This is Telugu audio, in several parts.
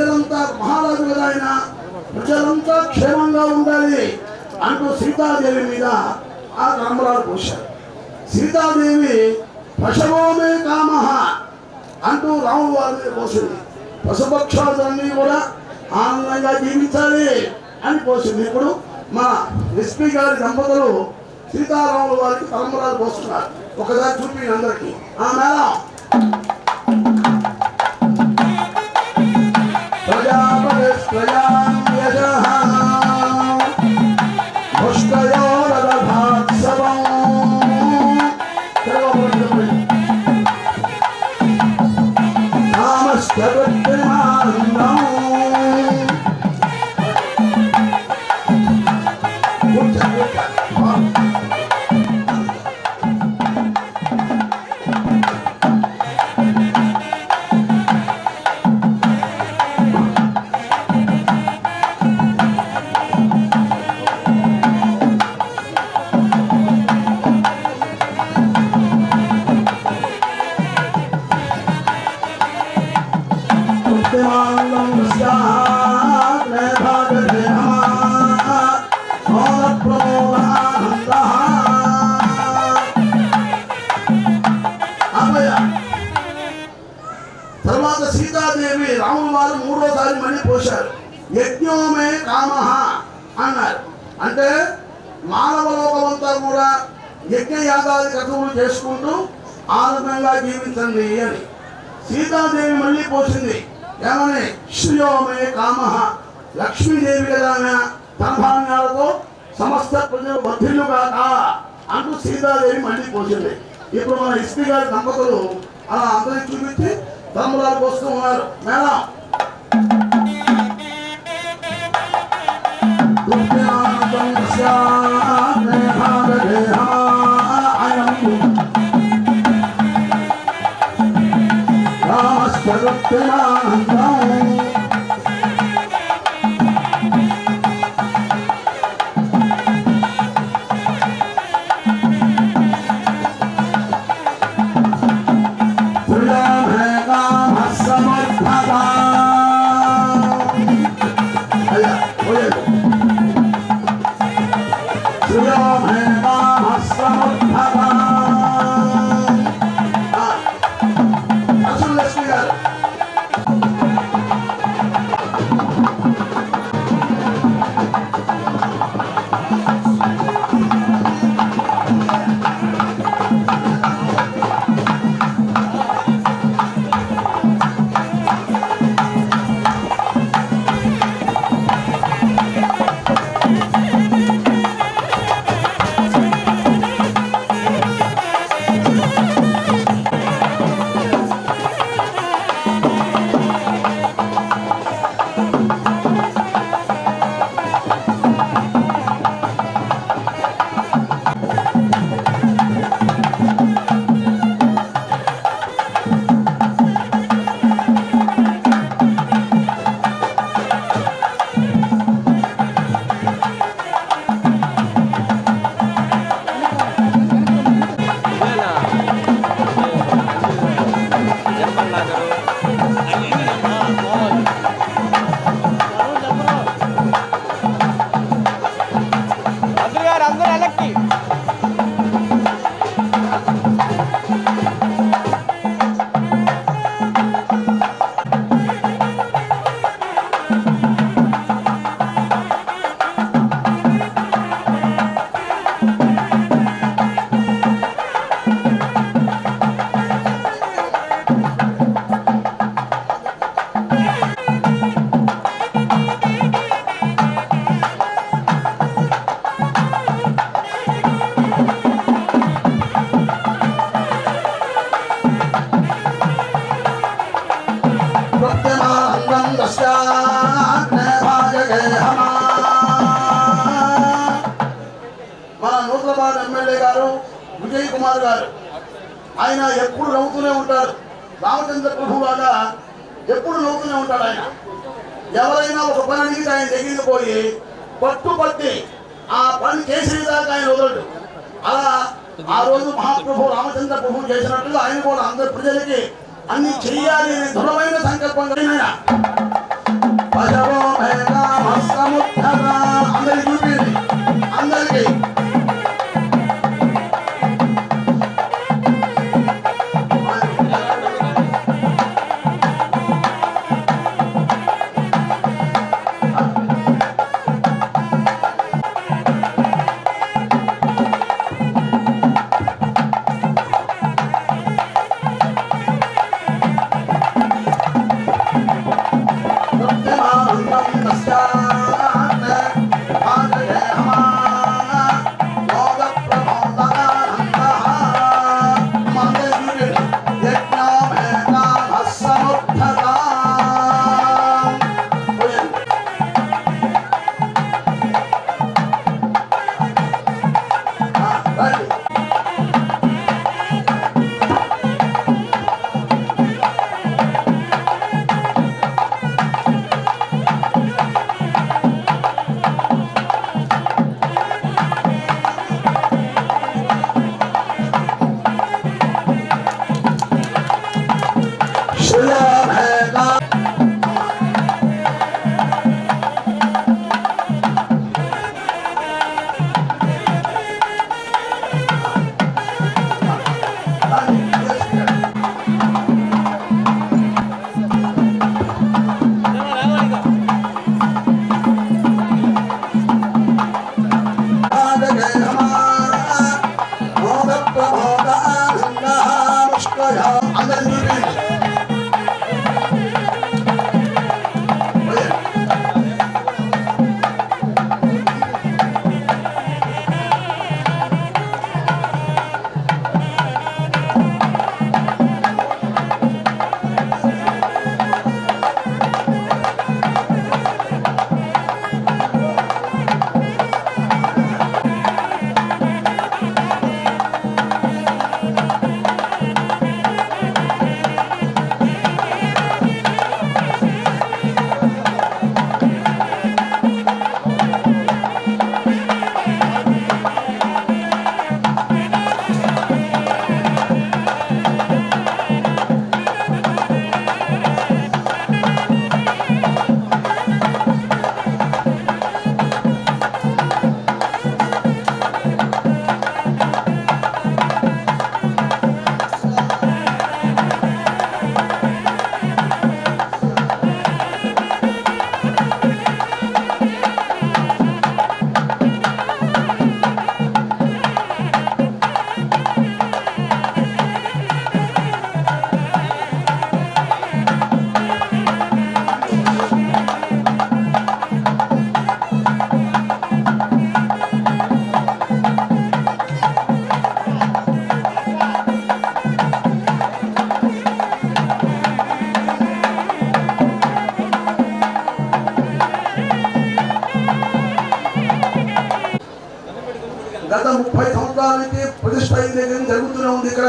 ప్రజలంతా మహారాజు కదా ఆయన ప్రజలంతా క్షేమంగా ఉండాలి అంటూ సీతాదేవి మీద ఆ రామలాలు పోశారు. సీతాదేవి పశవోమే కామ అంటూ రాముడు వారి మీద పోసింది. పశుపక్షాలన్నీ కూడా ఆనందంగా జీవించాలి అని పోసింది. ఇప్పుడు మా ఎస్పీ గారి దంపతులు సీతారాముల వారికి తలంబరాలు పోస్తున్నారు. ఒకసారి చూపి అందరికీ. ఆ మేడం యజ్ఞ యాగాది కథములు చేసుకుంటూ ఆనందంగా జీవించండి అని. సీతాదేవి మళ్ళీ పోసింది. ఏమని? శ్రీయోమే కామ. లక్ష్మీదేవి కదా తనభాంగాలతో సమస్త ప్రజలు వర్ధిల్లు కాక అంటూ సీతాదేవి మళ్ళీ పోసింది. ఇప్పుడు మన ఇస్పీ గారి దంపతులు అలా అందరికి చూపించి తమ్ములాలు పోస్తూ ఉన్నారు. మేడం. Yeah. तेरा విజయ్ కుమార్ గారు. ఆయన ఎప్పుడు నవ్వుతూనే ఉంటాడు రామచంద్ర ప్రభు లాగా ఎప్పుడు నవ్వుతూనే ఉంటాడు ఆయన. ఎవరైనా ఒక పని అడిగితే ఆయన దగ్గరికి పోయి పట్టుపట్టి ఆ పని చేసేదాకా ఆయన వదలడు. అలా ఆ రోజు మహాప్రభు రామచంద్ర ప్రభు చేసినట్టుగా ఆయన కూడా అందరి ప్రజలకి అన్ని చెయ్యాలి అనే దృఢమైన సంకల్పం కలిగిన Hallelujah. గత ప్రతిష్ట దగ్గర జరుగుతూనే ఉంది ఇక్కడ.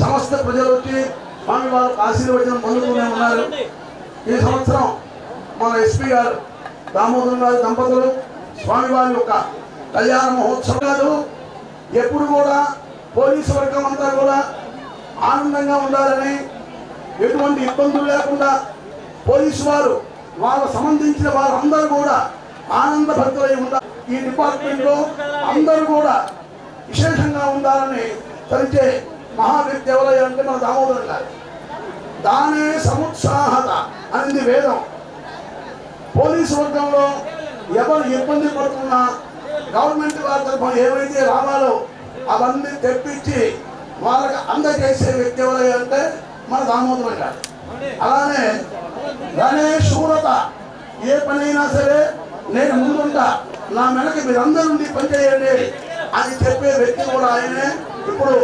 సమస్త ప్రజలు వచ్చి స్వామి వారు ఆశీర్వచనం పొందుతూనే ఉన్నారు. ఈ సంవత్సరం మన ఎస్పీ గారు దామోదర్ గారి దంపతులు స్వామివారి యొక్క కళ్యాణ మహోత్సవాలు ఎప్పుడు కూడా పోలీసు వర్గం అంతా కూడా ఆనందంగా ఉండాలని ఎటువంటి ఇబ్బందులు లేకుండా పోలీసు వారు వాళ్ళ సంబంధించిన వారందరూ కూడా ఆనందభక్తులై ఉండాలి. ఈ డిపార్ట్మెంట్లో అందరూ కూడా విశేషంగా ఉండాలని తలిచే మహా వ్యక్తి అంటే మన దామోదరం గారు. దానే సముత్సాహత అనేది వేదం. పోలీసు వర్గంలో ఎవరు ఇబ్బంది పడుతున్నా గవర్నమెంట్ వారి తరఫున ఏవైతే రావాలో అవన్నీ తెప్పించి వాళ్ళకి అందజేసే వ్యక్తి ఎవరయ్యా అంటే మన దామోదరం గారు. అలానే దానే శూరత ఏ పనైనా సరే నేను ముందుంటా నా వెనక మీరందరూ ఉండి పనిచేయండి. అని చెప్పే వ్యక్తి కూడా ఆయనే. ఇప్పుడు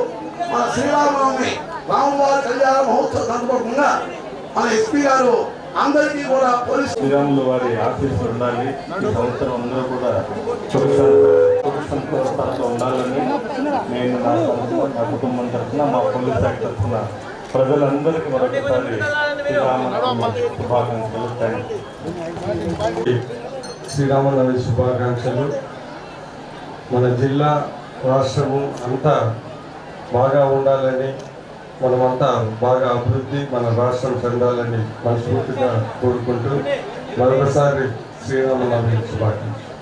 మన శ్రీరామనవమి రామవారి కళ్యాణ మహోత్సవ సందర్భంగా మన ఎస్పీ గారు అందరికీ కూడా పోలీసు శ్రీరాములు వారి ఆశీస్సులు ఉండాలి. ఈ సంవత్సరం అందరూ కూడా ఉండాలని నేను నా కుటుంబం తరఫున మా పోలీస్ శాఖ తరఫున ప్రజలందరికీ మరొకసారి శ్రీరామనవమి శుభాకాంక్షలు. శ్రీరామనవమి శుభాకాంక్షలు. మన జిల్లా రాష్ట్రము అంతా బాగా ఉండాలని మనమంతా బాగా అభివృద్ధి మన రాష్ట్రం చెందాలని మనస్ఫూర్తిగా కోరుకుంటూ మరొకసారి శ్రీరామనవమి శుభాకాంక్షలు.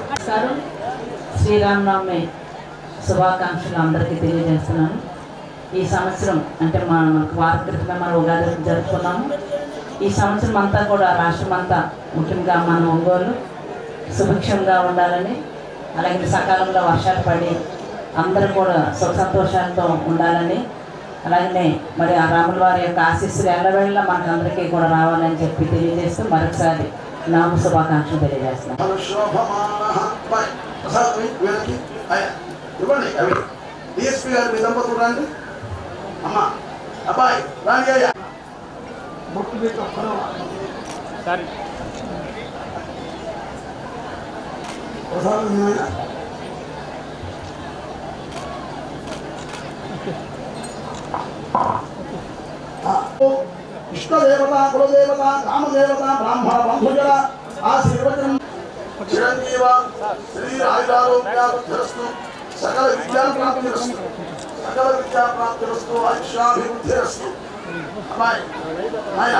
నమస్కారం శ్రీరామనవమి శుభాకాంక్షలు అందరికీ తెలియజేస్తున్నాను. ఈ సంవత్సరం అంటే మన మనకు వారం క్రితమే మనం ఉగాది జరుపుకున్నాము. ఈ సంవత్సరం అంతా కూడా రాష్ట్రం అంతా ముఖ్యంగా మన ఒంగోలు సుభిక్షంగా ఉండాలని అలాగే సకాలంలో వర్షాలు పడి అందరూ కూడా సుఖ సంతోషాలతో ఉండాలని అలాగనే మరి ఆ రాముల వారి యొక్క ఆశీస్సులు ఎల్లవేళ మనకందరికీ కూడా రావాలని చెప్పి తెలియజేస్తూ మరొకసారి నాకు శుభాకాంక్షలు తెలియజేస్తున్నాను శోభమాన బాయ్ ప్రసాద్ మీ వీళ్ళకి అయ్యా ఇవ్వండి అవి. డిఎస్పీ గారు మీ దంపతులు రండి. అమ్మా అబ్బాయి అయ్యా బొట్టు పెట్టి సరే ప్రసాద్ మీ నాయన ఇష్టదేవత కులదేవత రామదేవత బ్రాహ్మణ బంధుజల ఆ శ్రీవచనం చిరంజీవ శ్రీ ఆయురారోగ్యాభివృద్ధిరస్తు సకల విద్యా ప్రాప్తిరస్తు సకల విద్యా ప్రాప్తిరస్తు ఆయుష్యాభివృద్ధిరస్తు అమ్మాయి నాయన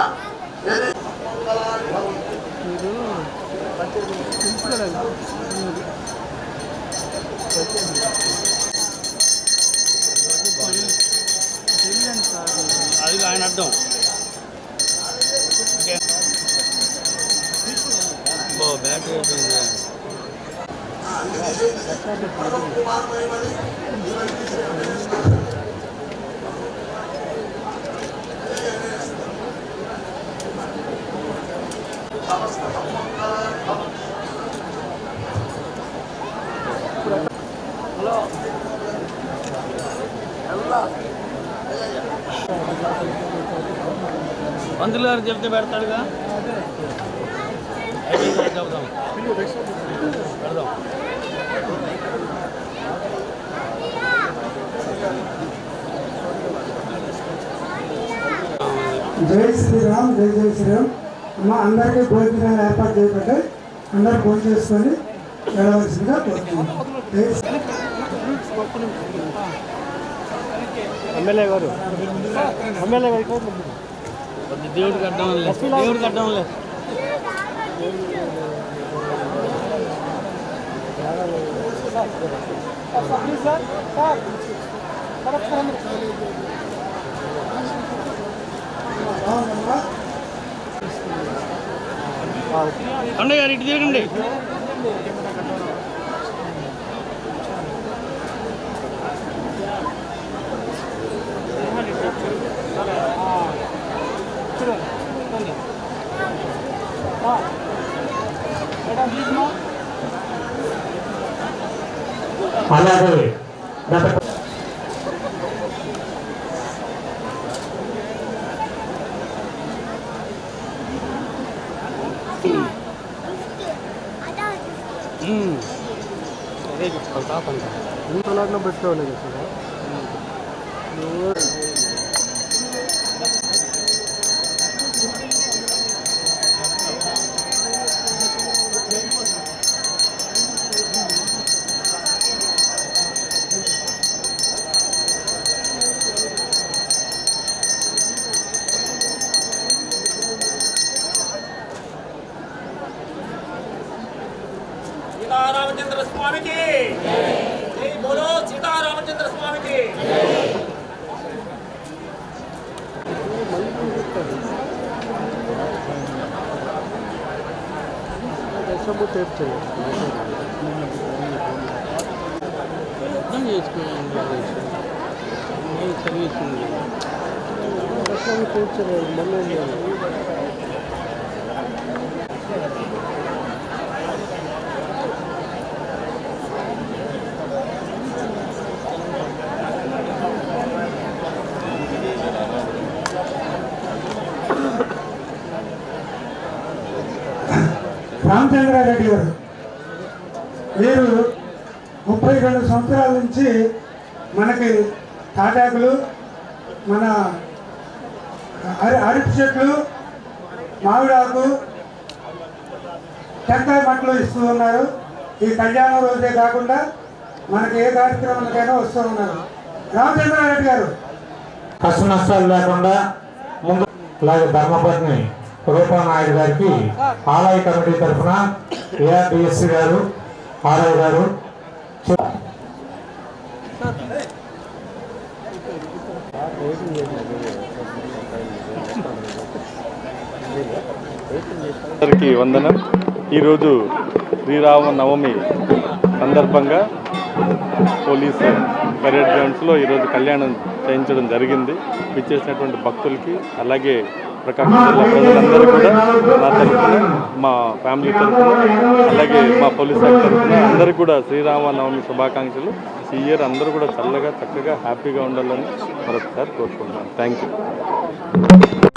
ఏది మంగళాని భవంతు. అది ఆయన అర్థం ఓ బ్యాట్ అయిపోయింది పంతులు గారు చెప్తే పెడతాడుగా? చెప్దాం పెడదాం. జై శ్రీరామ్ జై జై శ్రీరామ్. అమ్మ అందరికీ భోజనాలు ఏర్పాటు చేయబడ్డాయి. అందరూ భోజనం చేసుకొని వెళ్ళవలసిందిగా కోరుతున్నాం ఎమ్మెల్యే గారు. ఎమ్మెల్యే గారు దేవుడికి అడ్డం లేదు. దేవుడికి అడ్డం లేదు. బాగుందమ్మా అన్నయ్య గారు ఇటు తిరగండి. 있어서. 음. 처음부터 했어요. 당연히 그런 거죠. 이 서비스는 처음부터 했잖아요. రామచంద్రారెడ్డి గారు వీరు ముప్పై రెండు సంవత్సరాల నుంచి మనకి తాటాకులు మన అరి అరటి చెట్లు మామిడాకు టెంకాయ మట్టలు ఇస్తూ ఉన్నారు. ఈ కళ్యాణం రోజే కాకుండా మనకి ఏ కార్యక్రమాలకైనా వస్తూ ఉన్నారు. రామచంద్రారెడ్డి గారు. కష్ట నష్టాలు లేకుండా ముందు అలాగే ధర్మపత్ని. రూపానాయుడు గారికి ఆలయ కమిటీ తరఫున ఏఆర్డిఎస్సి గారు ఆర్ఐ గారు అందరికీ వందనం. ఈరోజు శ్రీరామ నవమి సందర్భంగా పోలీస్ పరేడ్ గ్రౌండ్స్లో ఈరోజు కళ్యాణం చేయించడం జరిగింది. విచ్చేసినటువంటి భక్తులకి అలాగే ప్రకాశం జిల్లా ప్రజలందరూ కూడా నా తరఫున మా ఫ్యామిలీ తరఫున అలాగే మా పోలీస్ శాఖ తరఫున అందరికీ కూడా శ్రీరామనవమి శుభాకాంక్షలు. ఈ ఇయర్ అందరూ కూడా చల్లగా చక్కగా హ్యాపీగా ఉండాలని మరొకసారి కోరుకుంటున్నాను. Thank you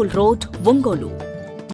Tool Road, Wongolu.